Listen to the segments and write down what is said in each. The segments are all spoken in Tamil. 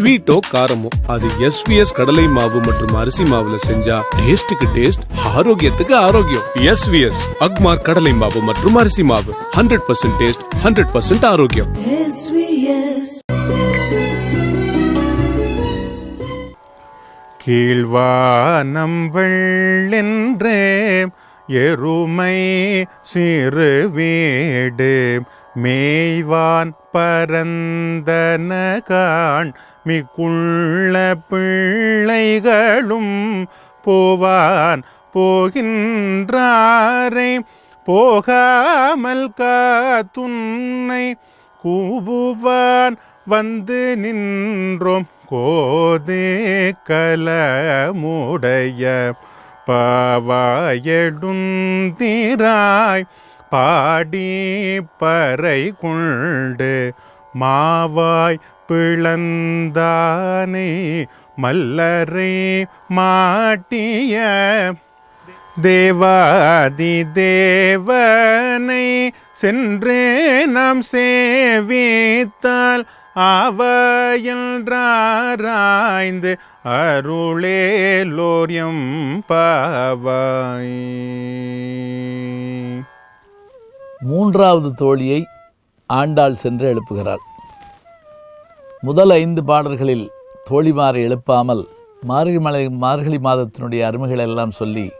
ஸ்வீட்டோ காரமோ அது எஸ்விஎஸ் கடலை மாவு மற்றும் அரிசி மாவுல செஞ்சா டேஸ்டுக்கு டேஸ்ட் ஆரோக்கியத்துக்கு ஆரோக்கியம். எஸ்விஎஸ் அக்மார் கடலை மாவு மற்றும் அரிசி மாவு. Hundred percent taste hundred percent ஆரோக்கியம். கீழ்வானம் வெள்ளென்றே எருமை சிறு வீடு மேய்வான் பரந்தன காண் மிக்குள்ள பிள்ளைகளும் போவான் போகின்றாரை. போகாமல் காத்துன்னை கூவுவான். வந்து நின்றோம் கோதே கலமுடைய பாவாயடுந்திராய் பாடி பறை கொண்டு மாவாய் பிளந்தானே மல்லரே மாட்டிய தேவாதி தேவனை சென்றே நாம் சேவித்தால் அவையன்றாராய்ந்து அருளேலோரியம் பாவாய். மூன்றாவது தோழியை ஆண்டாள் சென்று எழுப்புகிறாள். முதல் ஐந்து பாடல்களில் தோழிமாரை எழுப்பாமல் மார்கழி மலை மார்கழி மாதத்தினுடைய அருமைகள் எல்லாம் சொல்லி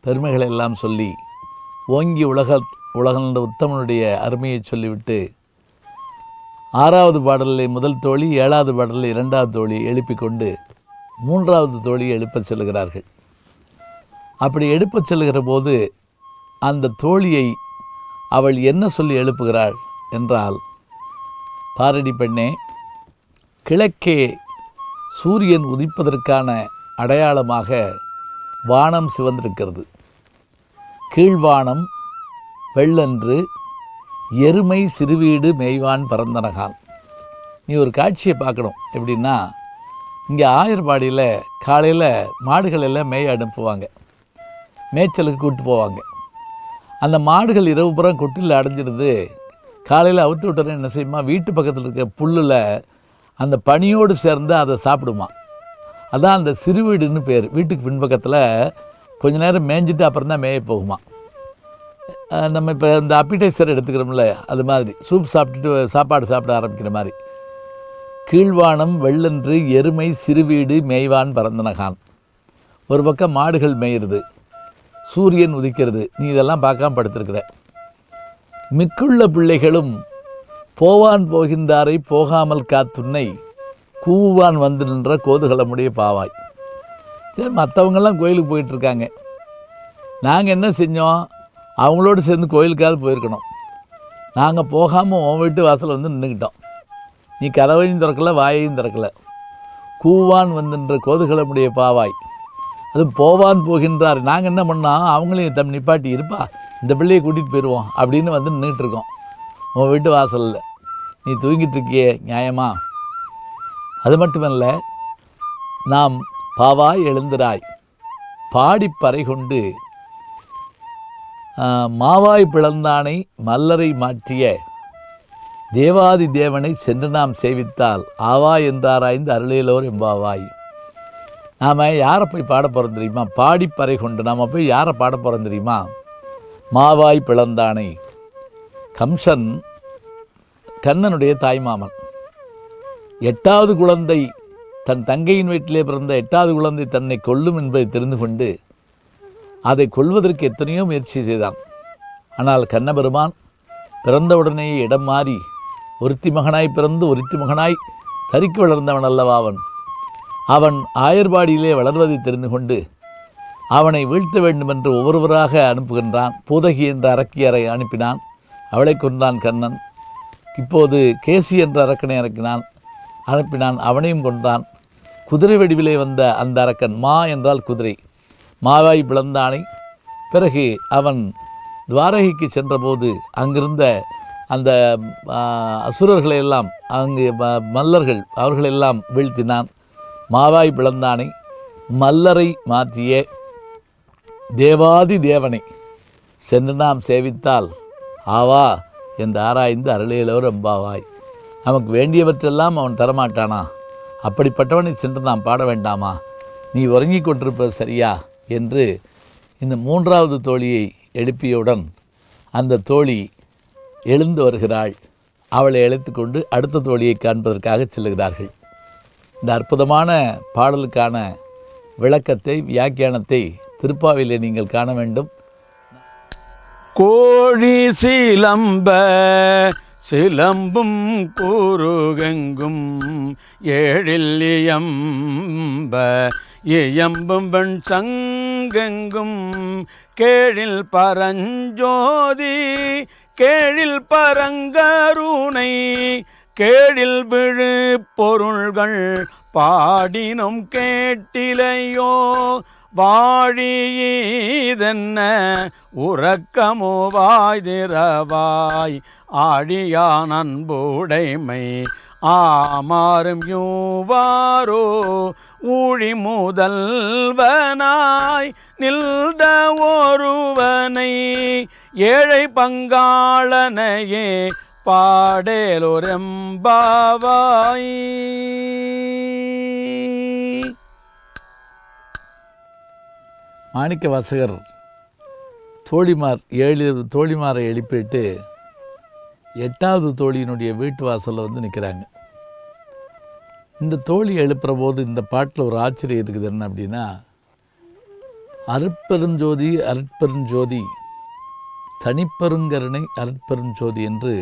பெருமைகள் எல்லாம் சொல்லி ஓங்கி உலக உலகந்த உத்தமனுடைய அருமையை சொல்லிவிட்டு ஆறாவது பாடலில் முதல் தோழி ஏழாவது பாடலில் இரண்டாவது தோழி எழுப்பிக் கொண்டு மூன்றாவது தோழியை எழுப்பச் செல்கிறார்கள். அப்படி எழுப்பச் செல்கிற போது அந்த தோழியை அவள் என்ன சொல்லி எழுப்புகிறாள் என்றால் பாரடி பெண்ணே கிழக்கே சூரியன் உதிப்பதற்கான அடையாளமாக வானம் சிவந்திருக்கிறது. கீழ்வானம் வெள்ளன்று எருமை சிறுவீடு மேய்வான் பரந்தனகான். நீ ஒரு காட்சியை பார்க்கணும். எப்படின்னா இங்கே ஆயர்பாடியில் காலையில் மாடுகள் எல்லாம் மேய அனுப்புவாங்க. மேய்ச்சலுக்கு கூப்பிட்டு போவாங்க. அந்த மாடுகள் இரவு புறம் கொட்டில் அடைஞ்சிருது காலையில் அவுத்து விட்டோன்னே என்ன செய்யுமா? வீட்டு பக்கத்தில் இருக்க புல்லில் அந்த பனியோடு சேர்ந்து அதை சாப்பிடுமா. அதான் அந்த சிறுவீடுன்னு பேர். வீட்டுக்கு பின்பக்கத்தில் கொஞ்ச நேரம் மேய்ஞ்சிட்டு அப்புறம் தான் மேய போகுமா. நம்ம இப்போ இந்த அப்பிடைசர் எடுத்துக்கிறோம்ல அது மாதிரி. சூப் சாப்பிட்டுட்டு சாப்பாடு சாப்பிட ஆரம்பிக்கிற மாதிரி. கீழ்வானம் வெள்ளன்று எருமை சிறுவீடு மேய்வான் பரந்தனகான். ஒரு பக்கம் மாடுகள் மேயிறது சூரியன் உதிக்கிறது. நீ இதெல்லாம் பார்க்காம படுத்திருக்கிற. மிக்குள்ள பிள்ளைகளும் போவான் போகின்றாரை போகாமல் காத்துன்னை கூவான் வந்து நின்ற கோதுகளமுடைய பாவாய். சரி மற்றவங்கெல்லாம் கோயிலுக்கு போயிட்டுருக்காங்க. நாங்கள் என்ன செஞ்சோம்? அவங்களோடு சேர்ந்து கோயிலுக்காவது போயிருக்கணும். நாங்கள் போகாமல் உன் வீட்டு வாசல் வந்து நின்றுக்கிட்டோம் நீ கதவையும் திறக்கல வாயையும் திறக்கல. கூவான் வந்துன்ற கோதுகளமுடைய பாவாய். அது போவான் போகின்றார். நாங்கள் என்ன பண்ணோம்? அவங்களையும் தம் நிப்பாட்டி இருப்பா இந்த பிள்ளையை கூட்டிகிட்டு போயிடுவோம் அப்படின்னு வந்து நின்றுட்டுருக்கோம் உன் வீட்டு வாசலில். நீ தூங்கிட்டு இருக்கிய நியாயமா? அது மட்டுமல்ல நாம் பாவாய் எழுந்திராய் பாடிப்பறை கொண்டு மாவாய் பிளந்தானை மல்லரை மாற்றிய தேவாதி தேவனை சென்று நாம் சேவித்தால் ஆவாய் என்றாராய்ந்து அருளியலோர் எம்பாவாய் நாம் யாரை போய் பாட போகிறோம் தெரியுமா? பாடிப்பறை கொண்டு நாம் போய் யாரை பாட போகிறோம் தெரியுமா? மாவாய் பிளந்தானை. கம்சன் கண்ணனுடைய தாய்மாமன். எட்டாவது குழந்தை தன் தங்கையின் வீட்டிலே பிறந்த எட்டாவது குழந்தை தன்னை கொல்லும் என்பதை தெரிந்து கொண்டு அதை கொல்வதற்கு எத்தனையோ முயற்சி செய்தான். ஆனால் கண்ணபெருமான் பிறந்தவுடனேயே இடம் மாறி ஒருத்தி மகனாய் பிறந்து ஒருத்தி மகனாய் தறிக்கு வளர்ந்தவன் அல்லவா அவன்? அவன் ஆயர்பாடியிலே வளர்வதை தெரிந்து கொண்டு அவனை வீழ்த்த வேண்டுமென்று ஒவ்வொருவராக அனுப்புகின்றான். பூதகி என்ற அரக்கியரை அனுப்பினான். அவளை கொன்றான் கண்ணன். இப்போது கேசி என்ற அரக்கனை இறக்கினான் அனுப்பினான். அவனையும் கொன்றான். குதிரை வடிவிலே வந்த அந்த அரக்கன் மா என்றால் குதிரை. மாவாய் பிளந்தானை. பிறகு அவன் துவாரகைக்கு சென்றபோது அங்கிருந்த அந்த அசுரர்களை எல்லாம் அங்கு ம- மல்லர்கள் அவர்களெல்லாம் வீழ்த்தினான். மாவாய் பிளந்தானை மல்லரை மாற்றிய தேவாதி தேவனை சென்று நாம் சேவித்தால் ஆவா? என்று ஆராய்ந்து அருளியலோ ரொம்பாவாய் நமக்கு வேண்டியவற்றெல்லாம் அவன் தரமாட்டானா? அப்படிப்பட்டவனை சென்று நாம் பாட வேண்டாமா? நீ உறங்கிக் கொண்டிருப்பது சரியா? என்று இந்த மூன்றாவது தோழியை எழுப்பியவுடன் அந்த தோழி எழுந்து வருகிறாள். அவளை அழைத்து கொண்டு அடுத்த தோழியை காண்பதற்காக செல்லுகிறார்கள். இந்த அற்புதமான பாடலுக்கான விளக்கத்தை வியாக்கியானத்தை திருப்பாவிலே நீங்கள் காண வேண்டும். கோழி சிலம்ப சிலம்பும் கூறுகெங்கும் ஏழில் இயம்ப இயம்பும் பெண் சங்கெங்கும் கேழில் பரஞ்சோதி கேழில் பரங்கருணை கேழில் விழு பொருள்கள் பாடினும் கேட்டிலையோ வாழியதென்ன உறக்கமோ திரவாய் ஆழியான் அன்புடைமை ஆமாறும் யூவாரோ ஊழி முதல்வனாய் நில்த ஒருவனை ஏழை பங்காளனையே பாடேலொரெம்பாவாய். மாணிக்க வாசகர் தோழிமார் ஏழு தோழிமாரை எழுப்பிட்டு எட்டாவது தோழியினுடைய வீட்டு வாசலில் வந்து நிற்கிறாங்க இந்த தோழி எழுப்புற போது இந்த பாட்டில் ஒரு ஆச்சரியம் இருக்குது என்ன அப்படின்னா அருட்பெருஞ்சோதி அருட்பெருஞ்சோதி தனிப்பெருங்கருணை அருட்பெருஞ்சோதி என்று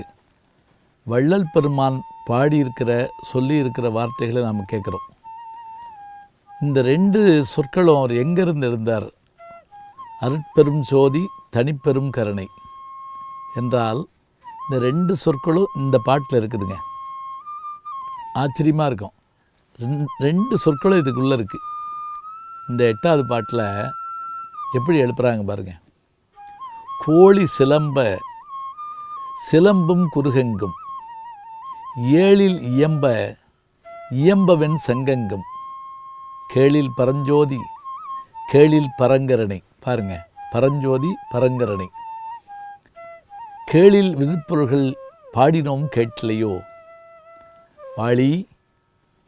வள்ளல் பெருமான் பாடியிருக்கிற சொல்லியிருக்கிற வார்த்தைகளை நாம் கேட்குறோம் இந்த ரெண்டு சொற்களும் அவர் எங்கேருந்து இருந்தார் அருட்பெரும் ஜோதி தனிப்பெரும் கருணை. என்றால் இந்த ரெண்டு சொற்களும் இந்த பாட்டில் இருக்குதுங்க. ஆச்சரியமாக இருக்கும். ரெண்- ரெண்டு சொற்களும் இதுக்குள்ளே இருக்குது இந்த எட்டாவது பாட்டில் எப்படி எழுப்புகிறாங்க பாருங்கள் கோழி சிலம்ப சிலம்பும் குருகெங்கும் ஏழில் இயம்ப இயம்பவன் சங்கங்கும். கேளில் பரஞ்சோதி கேளில் பரங்கரணை. பாருங்க. பரஞ்சோதி பரங்கரணை கேளில் விருப்பொருள்கள் பாடினோம் கேட்கலையோ? வாளி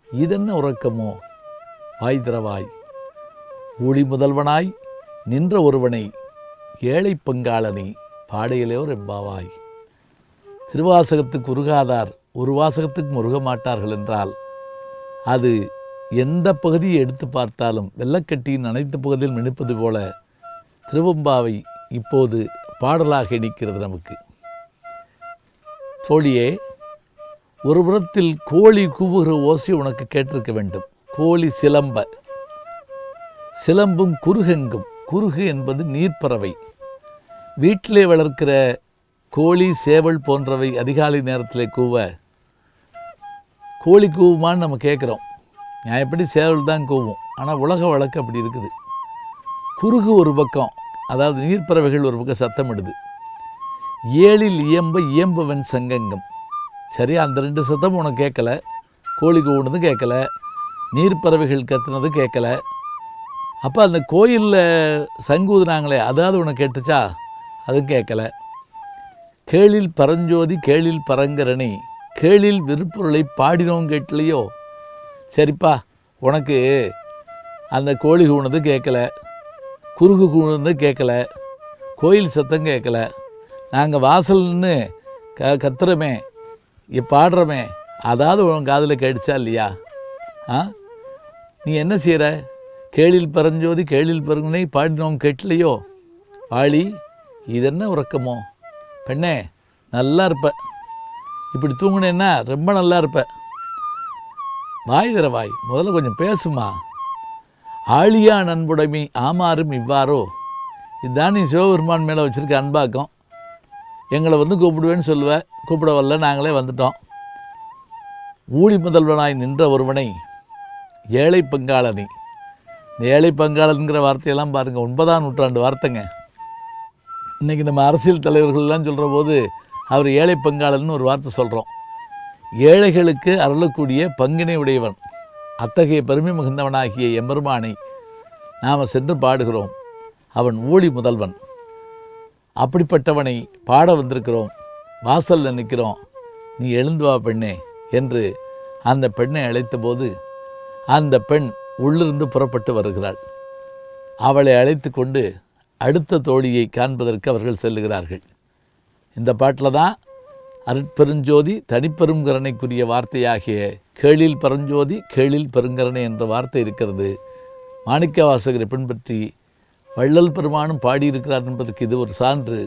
இதென்ன உறக்கமோ? வாய் திறவாய். ஊழி முதல்வனாய் நின்ற ஒருவனை ஏழை பங்காளனை பாடையிலேயோர் ரெம்பாவாய் திருவாசகத்துக்கு உருகாதார் ஒரு வாசகத்துக்கு முருக மாட்டார்கள் என்றால் அது எந்த பகுதியை எடுத்து பார்த்தாலும் வெள்ளக்கட்டியின் அனைத்து பகுதியில் நினைப்பது போல திருவம்பாவை இப்போது பாடலாக இணைக்கிறது நமக்கு. தோழியே ஒரு புறத்தில் கோழி கூவுகிற ஓசை உனக்கு கேட்டிருக்க வேண்டும். கோழி சிலம்ப. சிலம்பும் குறுகெங்கும். குருகு என்பது நீர்ப்பறவை. வீட்டிலே வளர்க்கிற கோழி சேவல் போன்றவை அதிகாலை நேரத்தில் கூவ கோழி கூவுமான்னு நம்ம கேட்குறோம். நான் எப்படி சேவல் தான் கூவும். ஆனால் உலக வழக்கு அப்படி இருக்குது. குறுகு ஒரு பக்கம் அதாவது நீர்ப்பறவைகள் ஒரு பக்கம் சத்தமிடுது. ஏழில் இயம்ப இயம்பவன் சங்கங்கம். சரி அந்த ரெண்டு சத்தம் உனக்கு கேட்கல. கோழி கூவுனதும் கேட்கல. நீர்ப்பறவைகள் கத்துனதும் கேட்கல. அப்போ அந்த கோயிலில் சங்கூதுனாங்களே அதாவது உனக்கு கேட்டுச்சா? அதுவும் கேட்கல. கேளில் பரஞ்சோதி கேளில் பரங்கரணி கேளில் விருப்பொருளை பாடினோம் கேட்கலையோ? சரிப்பா உனக்கு அந்த கோழி கூணது கேட்கல. குறுகு குழுந்து கேட்கல கோயில் சத்தம் கேட்கல. நாங்கள் வாசல் நின்று க கத்துறோமே இ- பாடுறோமே அதாவது உன் காதில் கேடிச்சா இல்லையா? ஆ? நீ என்ன செய்கிற கேளில் பரஞ்சோதி கேளில் பரங்கனை பாடினோம் கேட்டலையோ வாளி இதென்ன உறக்கமோ? பெண்ணே நல்லா இருப்ப. இப்படி தூங்குனேன்னா ரொம்ப நல்லா இருப்ப. வாய் தர வாய் முதல்ல கொஞ்சம் பேசுமா ஆழியா நண்புடைமை ஆமாறும் இவ்வாறோ? இதுதான் நீ சிவபெருமான் மேலே வச்சுருக்க அன்பாக்கம். எங்களை வந்து கூப்பிடுவேன்னு சொல்லுவேன் கூப்பிட வரல நாங்களே வந்துட்டோம். ஊழி முதல்வனாய் நின்ற ஒருவனை ஏழை பங்காளனை. இந்த ஏழை பங்காளனுங்கிற வார்த்தையெல்லாம் பாருங்கள் ஒன்பதாம் நூற்றாண்டு வார்த்தைங்க. இன்றைக்கி நம்ம அரசியல் தலைவர்கள்லாம் சொல்கிற போது அவர் ஏழை பங்காளன் ஒரு வார்த்தை சொல்கிறோம் ஏழைகளுக்கு அருளக்கூடிய பங்கினை உடையவன். அத்தகைய பெருமை மிகுந்தவனாகிய எம்பெருமானை நாம் சென்று பாடுகிறோம். அவன் ஊழி முதல்வன். அப்படிப்பட்டவனை பாட வந்திருக்கிறோம். வாசலில் நிற்கிறோம் நீ எழுந்து வா பெண்ணே என்று அந்த பெண்ணை அழைத்தபோது அந்த பெண் உள்ளிருந்து புறப்பட்டு வருகிறாள். அவளை அழைத்து கொண்டு அடுத்த தோழியை காண்பதற்கு அவர்கள் செல்லுகிறார்கள். இந்த பாட்டில் தான் அருட்பெருஞ்சோதி தனிப்பெருங்கரணைக்குரிய வார்த்தையாகிய கேளில் பரஞ்சோதி கேளில் பெருங்கரணை என்ற வார்த்தை இருக்கிறது. மாணிக்க வாசகரை பின்பற்றி வள்ளல் பெருமானும் பாடியிருக்கிறார் என்பதற்கு இது ஒரு சான்று.